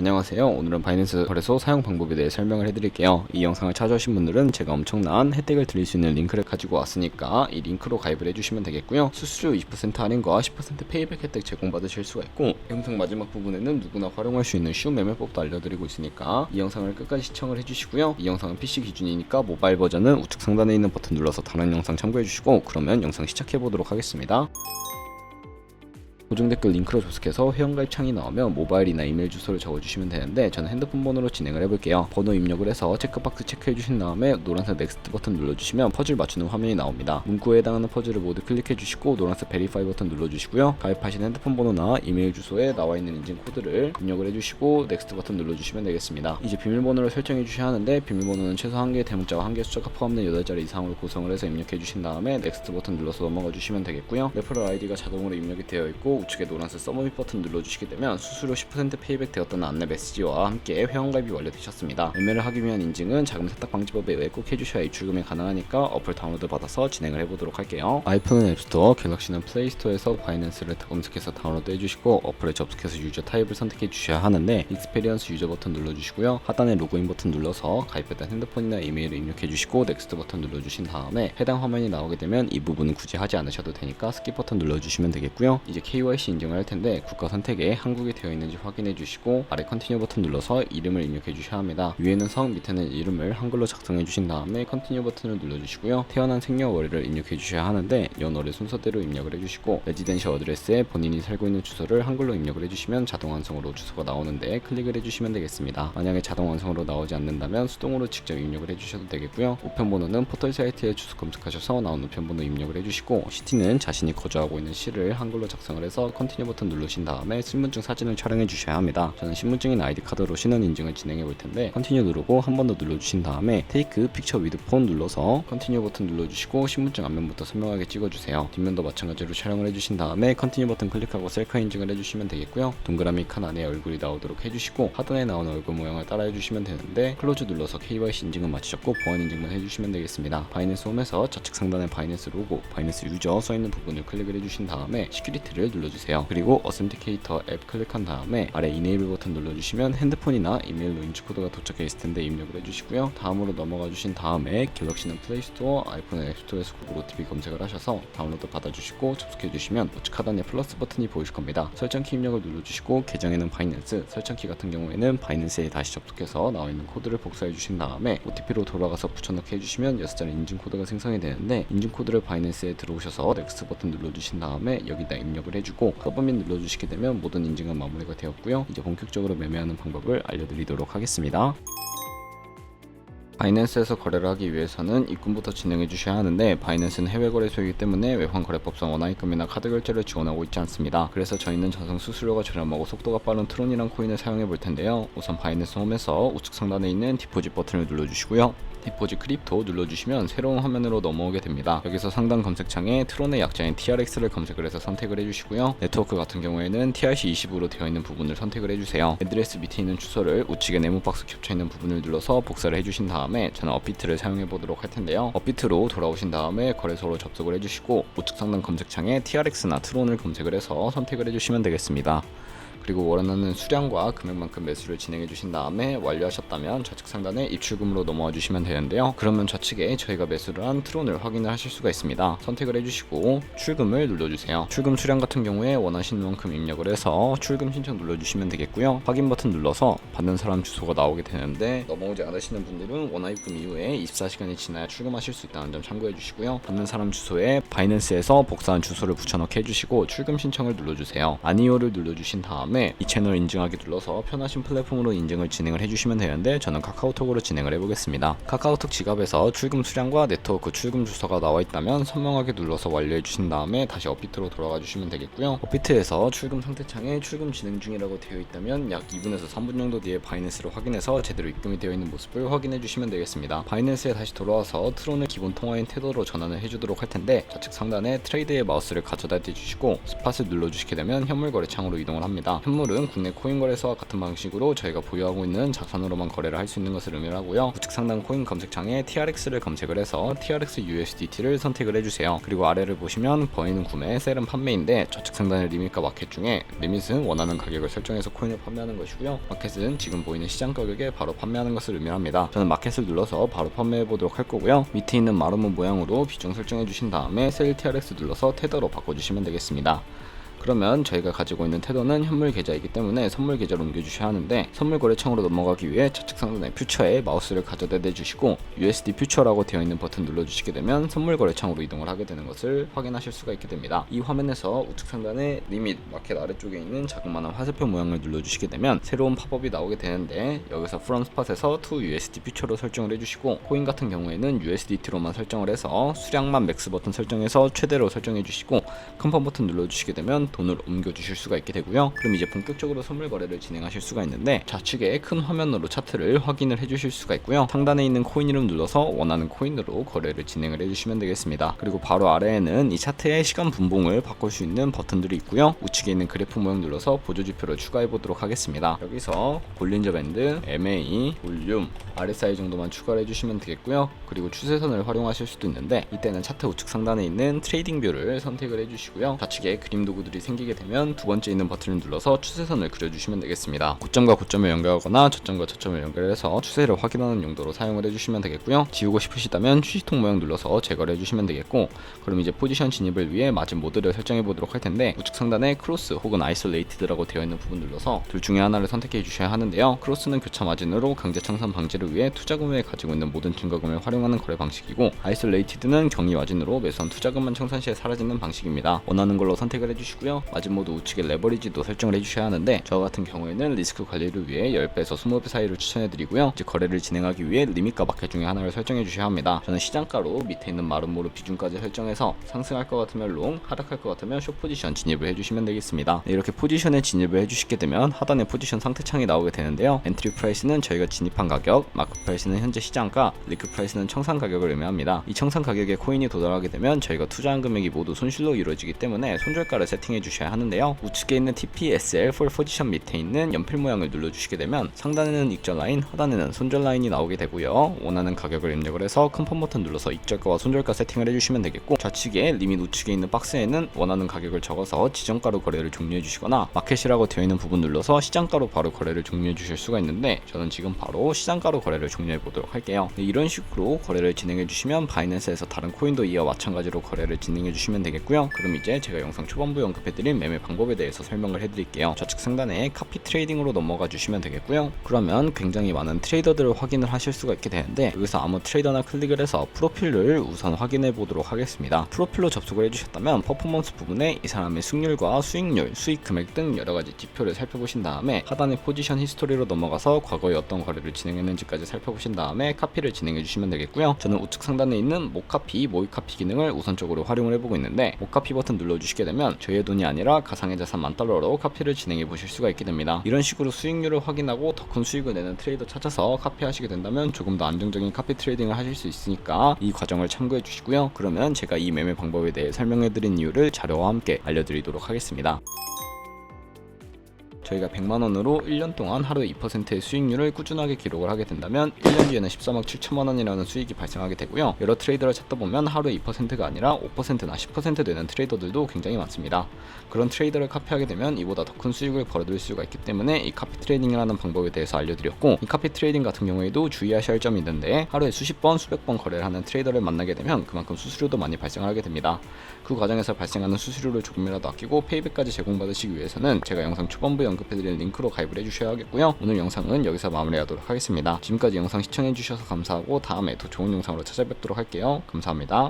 안녕하세요. 오늘은 바이낸스 거래소 사용 방법에 대해 설명을 해드릴게요. 이 영상을 찾아오신 분들은 제가 엄청난 혜택을 드릴 수 있는 링크를 가지고 왔으니까 이 링크로 가입을 해주시면 되겠고요. 수수료 20% 할인과 10% 페이백 혜택 제공받으실 수가 있고 영상 마지막 부분에는 누구나 활용할 수 있는 쉬운 매매법도 알려드리고 있으니까 이 영상을 끝까지 시청을 해주시고요. 이 영상은 PC 기준이니까 모바일 버전은 우측 상단에 있는 버튼 눌러서 다른 영상 참고해주시고 그러면 영상 시작해보도록 하겠습니다. 고정 댓글 링크로 접속해서 회원가입 창이 나오면 모바일이나 이메일 주소를 적어주시면 되는데 저는 핸드폰 번호로 진행을 해볼게요. 번호 입력을 해서 체크박스 체크해주신 다음에 노란색 넥스트 버튼 눌러주시면 퍼즐 맞추는 화면이 나옵니다. 문구에 해당하는 퍼즐을 모두 클릭해주시고 노란색 베리파이 버튼 눌러주시고요. 가입하신 핸드폰 번호나 이메일 주소에 나와 있는 인증 코드를 입력을 해주시고 넥스트 버튼 눌러주시면 되겠습니다. 이제 비밀번호를 설정해 주셔야 하는데 비밀번호는 최소 한 개의 대문자와 한 개의 숫자가 포함된 8자리 이상으로 구성을 해서 입력해 주신 다음에 넥스트 버튼 눌러서 넘어가 주시면 되겠고요. 레퍼럴 아이디가 자동으로 입력이 되어 있고 우측에 노란색 서머밋 버튼 눌러주시게 되면 수수료 10% 페이백 되었다는 안내 메시지와 함께 회원가입이 완료되셨습니다. 매매를 하기 위한 인증은 자금 세탁 방지법에 의해 꼭 해주셔야 입출금이 가능하니까 어플 다운로드 받아서 진행을 해보도록 할게요. 아이폰은 앱스토어, 갤럭시는 플레이스토어에서 바이낸스를 검색해서 다운로드 해주시고 어플에 접속해서 유저 타입을 선택해 주셔야 하는데 익스페리언스 유저 버튼 눌러주시고요. 하단에 로그인 버튼 눌러서 가입했던 핸드폰이나 이메일을 입력해 주시고 넥스트 버튼 눌러주신 다음에 해당 화면이 나오게 되면 이 부분은 굳이 하지 않으셔도 되니까 스킵 버튼 눌러주시면 되겠고요. 이제 KYC 인증을 할 텐데 국가 선택에 한국이 되어 있는지 확인해 주시고 아래 컨티뉴 버튼 눌러서 이름을 입력해 주셔야 합니다. 위에는 성, 밑에는 이름을 한글로 작성해 주신 다음에 컨티뉴 버튼을 눌러 주시고요. 태어난 생년월일을 입력해 주셔야 하는데 연월의 순서대로 입력을 해 주시고 레지던셜 어드레스에 본인이 살고 있는 주소를 한글로 입력을 해 주시면 자동 완성으로 주소가 나오는데 클릭을 해 주시면 되겠습니다. 만약에 자동 완성으로 나오지 않는다면 수동으로 직접 입력을 해 주셔도 되겠고요. 우편 번호는 포털 사이트에 주소 검색하셔서 나온 우편 번호 입력을 해 주시고 시티는 자신이 거주하고 있는 시를 한글로 작성을 해서 컨티뉴 버튼 누르신 다음에 신분증 사진을 촬영해 주셔야 합니다. 저는 신분증인 아이디 카드로 신원 인증을 진행해 볼 텐데 컨티뉴 누르고 한 번 더 눌러 주신 다음에 테이크 픽처 위드 폰 눌러서 컨티뉴 버튼 눌러 주시고 신분증 앞면부터 선명하게 찍어 주세요. 뒷면도 마찬가지로 촬영을 해 주신 다음에 컨티뉴 버튼 클릭하고 셀카 인증을 해 주시면 되겠고요. 동그라미 칸 안에 얼굴이 나오도록 해 주시고 하단에 나오는 얼굴 모양을 따라해 주시면 되는데 클로즈 눌러서 KYC 인증은 마치셨고 보안 인증만 해 주시면 되겠습니다. 바이낸스 홈에서 좌측 상단에 바이낸스 로고, 바이낸스 유저 써 있는 부분을 클릭을 해 주신 다음에 시큐리티를 눌러 주세요. 그리고 어센티케이터 앱 클릭한 다음에 아래 이네이블 버튼 눌러주시면 핸드폰이나 이메일로 인증 코드가 도착해 있을 텐데 입력을 해주시고요. 다음으로 넘어가 주신 다음에 갤럭시는 플레이스토어, 아이폰은 앱스토어에서 구글 OTP 검색을 하셔서 다운로드 받아주시고 접속해 주시면 우측 하단에 플러스 버튼이 보이실 겁니다. 설정키 입력을 눌러주시고 계정에는 바이낸스, 설정키 같은 경우에는 바이낸스에 다시 접속해서 나와 있는 코드를 복사해 주신 다음에 OTP로 돌아가서 붙여넣기 해주시면 6자리 인증 코드가 생성이 되는데 인증 코드를 바이낸스에 들어오셔서 넥스트 버튼 눌러주신 다음에 여기다 입력을 해주고 서브밋 눌러주시게 되면 모든 인증은 마무리가 되었고요. 이제 본격적으로 매매하는 방법을 알려드리도록 하겠습니다. 바이낸스에서 거래를 하기 위해서는 입금부터 진행해 주셔야 하는데 바이낸스는 해외 거래소이기 때문에 외환 거래법상 원화입금이나 카드 결제를 지원하고 있지 않습니다. 그래서 저희는 전송 수수료가 저렴하고 속도가 빠른 트론이란 코인을 사용해 볼 텐데요. 우선 바이낸스 홈에서 우측 상단에 있는 디포짓 버튼을 눌러 주시고요. 디포짓 크립토 눌러주시면 새로운 화면으로 넘어오게 됩니다. 여기서 상단 검색창에 트론의 약자인 TRX를 검색을 해서 선택을 해주시고요. 네트워크 같은 경우에는 TRC20으로 되어 있는 부분을 선택을 해주세요. 애드레스 밑에 있는 주소를 우측에 네모 박스 겹쳐 있는 부분을 눌러서 복사를 해주신 다음 에 저는 업비트를 사용해 보도록 할 텐데요. 업비트로 돌아오신 다음에 거래소로 접속을 해주시고 우측 상단 검색창에 TRX나 트론을 검색을 해서 선택을 해주시면 되겠습니다. 그리고 원하는 수량과 금액만큼 매수를 진행해 주신 다음에 완료하셨다면 좌측 상단에 입출금으로 넘어와 주시면 되는데요. 그러면 좌측에 저희가 매수를 한 트론을 확인을 하실 수가 있습니다. 선택을 해주시고 출금을 눌러주세요. 출금 수량 같은 경우에 원하시는 만큼 입력을 해서 출금 신청 눌러주시면 되겠고요. 확인 버튼 눌러서 받는 사람 주소가 나오게 되는데 넘어오지 않으시는 분들은 원화입금 이후에 24시간이 지나야 출금하실 수 있다는 점 참고해 주시고요. 받는 사람 주소에 바이낸스에서 복사한 주소를 붙여넣기 해주시고 출금 신청을 눌러주세요. 아니오를 눌러주신 다음에 이 채널 인증하기 눌러서 편하신 플랫폼으로 인증을 진행을 해주시면 되는데 저는 카카오톡으로 진행을 해보겠습니다. 카카오톡 지갑에서 출금 수량과 네트워크 출금 주소가 나와 있다면 선명하게 눌러서 완료해 주신 다음에 다시 업비트로 돌아가 주시면 되겠고요. 업비트에서 출금 상태 창에 출금 진행 중이라고 되어 있다면 약 2분에서 3분 정도 뒤에 바이낸스를 확인해서 제대로 입금이 되어 있는 모습을 확인해 주시면 되겠습니다. 바이낸스에 다시 돌아와서 트론을 기본 통화인 태도로 전환을 해주도록 할 텐데 좌측 상단에 트레이드의 마우스를 가져다 대주시고 스팟을 눌러주시게 되면 현물 거래 창으로 이동을 합니다. 현물은 국내 코인 거래소와 같은 방식으로 저희가 보유하고 있는 자산으로만 거래를 할 수 있는 것을 의미하고요. 우측 상단 코인 검색창에 TRX를 검색을 해서 TRX USDT를 선택을 해주세요. 그리고 아래를 보시면 버이는 구매, 셀은 판매인데 좌측 상단의 리밋과 마켓 중에 리밋은 원하는 가격을 설정해서 코인을 판매하는 것이고요. 마켓은 지금 보이는 시장 가격에 바로 판매하는 것을 의미합니다. 저는 마켓을 눌러서 바로 판매해 보도록 할 거고요. 밑에 있는 마루문 모양으로 비중 설정해 주신 다음에 셀 TRX 눌러서 테더로 바꿔주시면 되겠습니다. 그러면 저희가 가지고 있는 태도는 현물 계좌이기 때문에 선물 계좌로 옮겨주셔야 하는데 선물 거래창으로 넘어가기 위해 좌측 상단의 퓨처에 마우스를 가져다 대주시고 USD 퓨처라고 되어 있는 버튼 눌러주시게 되면 선물 거래창으로 이동을 하게 되는 것을 확인하실 수가 있게 됩니다. 이 화면에서 우측 상단의 리밋 마켓 아래쪽에 있는 자그마한 화살표 모양을 눌러주시게 되면 새로운 팝업이 나오게 되는데 여기서 from spot에서 to USD 퓨처로 설정을 해주시고 코인 같은 경우에는 USDT로만 설정을 해서 수량만 맥스 버튼 설정해서 최대로 설정해 주시고 컨펌 버튼 눌러주시게 되면 돈을 옮겨 주실 수가 있게 되고요. 그럼 이제 본격적으로 선물 거래를 진행하실 수가 있는데 좌측에 큰 화면으로 차트를 확인을 해주실 수가 있고요. 상단에 있는 코인 이름 눌러서 원하는 코인으로 거래를 진행을 해주시면 되겠습니다. 그리고 바로 아래에는 이 차트의 시간 분봉을 바꿀 수 있는 버튼들이 있고요. 우측에 있는 그래프 모양 눌러서 보조 지표를 추가해 보도록 하겠습니다. 여기서 볼린저 밴드, MA, 볼륨, RSI 정도만 추가를 해주시면 되겠고요. 그리고 추세선을 활용하실 수도 있는데 이때는 차트 우측 상단에 있는 트레이딩 뷰를 선택을 해주시고요. 좌측에 그림 도구들이 생기게 되면 두 번째 있는 버튼을 눌러서 추세선을 그려주시면 되겠습니다. 고점과 고점을 연결하거나 저점과 저점을 연결해서 추세를 확인하는 용도로 사용을 해주시면 되겠고요. 지우고 싶으시다면 휴지통 모양 눌러서 제거를 해주시면 되겠고 그럼 이제 포지션 진입을 위해 맞은 모드를 설정해 보도록 할 텐데 우측 상단에 크로스 혹은 아이솔레이트드라고 되어 있는 부분 눌러서 둘 중에 하나를 선택해 주셔야 하는데요. 크로스는 교차 마진으로 강제 청산 방지를 위해 투자금에 가지고 있는 모든 증거금을 활용하는 거래 방식이고 아이솔레이티드는 경위 마진으로 매선 투자금만 청산 시에 사라지는 방식입니다. 원하는 걸로 선택을 해주시고요. 마진 모드 우측에 레버리지도 설정을 해주셔야 하는데 저 같은 경우에는 리스크 관리를 위해 10배에서 20배 사이를 추천해드리고요. 이제 거래를 진행하기 위해 리밋과 마켓 중에 하나를 설정해 주셔야 합니다. 저는 시장가로 밑에 있는 마름모로 비중까지 설정해서 상승할 것 같으면 롱, 하락할 것 같으면 숏 포지션 진입을 해주시면 되겠습니다. 네, 이렇게 포지션에 진입을 해주시게 되면 하단에 포지션 상태 창이 나오게 되는데요. 엔트리 프라이스는 저희가 진입한 가격, 마크 프라이스는 현재 시장가, 리크 프라이스는 청산 가격을 의미합니다. 이 청산 가격에 코인이 도달하게 되면 저희가 투자한 금액이 모두 손실로 이루어지기 때문에 손절가를 세팅해 주셔야 하는데요. 우측에 있는 TPSL for 포지션 밑에 있는 연필 모양을 눌러주시게 되면 상단에는 익절 라인, 하단에는 손절 라인이 나오게 되고요. 원하는 가격을 입력을 해서 컨펌 버튼 눌러서 익절가와 손절가 세팅을 해주시면 되겠고 좌측에 리밋 우측에 있는 박스에는 원하는 가격을 적어서 지정가로 거래를 종료해 주시거나 마켓이라고 되어 있는 부분 눌러서 시장가로 바로 거래를 종료해 주실 수가 있는데 저는 지금 바로 시장가로 거래를 종료해 보도록 할게요. 네, 이런 식으로 거래를 진행해 주시면 바이낸스에서 다른 코인도 이와 마찬가지로 거래를 진행해 주시면 되겠고요. 그럼 이제 제가 영상 초반부에 언급해드린 매매 방법에 대해서 설명을 해드릴게요. 좌측 상단에 카피 트레이딩으로 넘어가 주시면 되겠고요. 그러면 굉장히 많은 트레이더들을 확인을 하실 수가 있게 되는데 여기서 아무 트레이더나 클릭을 해서 프로필을 우선 확인해 보도록 하겠습니다. 프로필로 접속을 해주셨다면 퍼포먼스 부분에 이 사람의 승률과 수익률, 수익 금액 등 여러 가지 지표를 살펴보신 다음에 하단의 포지션 히스토리로 넘어가서 과거에 어떤 거래를 진행했는지까지 살펴보신 다음에 카피를 진행해 주시면 되겠고요. 저는 우측 상단에 있는 모카피, 모이카피 기능을 우선적으로 활용을 해보고 있는데 모카피 버튼 눌러주시게 되면 저의 돈이 아니라 가상의 자산 만 달러로 카피를 진행해 보실 수가 있게 됩니다. 이런 식으로 수익률을 확인하고 더 큰 수익을 내는 트레이더 찾아서 카피하시게 된다면 조금 더 안정적인 카피 트레이딩을 하실 수 있으니까 이 과정을 참고해 주시고요. 그러면 제가 이 매매 방법에 대해 설명해 드린 이유를 자료와 함께 알려드리도록 하겠습니다. 저희가 100만 원으로 1년 동안 하루 2%의 수익률을 꾸준하게 기록을 하게 된다면 1년 뒤에는 13억 7천만 원이라는 수익이 발생하게 되고요. 여러 트레이더를 찾다 보면 하루에 2%가 아니라 5%나 10% 되는 트레이더들도 굉장히 많습니다. 그런 트레이더를 카피하게 되면 이보다 더 큰 수익을 벌어들일 수가 있기 때문에 이 카피 트레이딩이라는 방법에 대해서 알려드렸고 이 카피 트레이딩 같은 경우에도 주의하셔야 할 점이 있는데 하루에 수십 번, 수백 번 거래를 하는 트레이더를 만나게 되면 그만큼 수수료도 많이 발생하게 됩니다. 그 과정에서 발생하는 수수료를 조금이라도 아끼고 페이백까지 제공받으시기 위해서는 제가 영상 초반부에 언급해드린 링크로 가입을 해주셔야 하겠고요. 오늘 영상은 여기서 마무리하도록 하겠습니다. 지금까지 영상 시청해주셔서 감사하고 다음에 더 좋은 영상으로 찾아뵙도록 할게요. 감사합니다.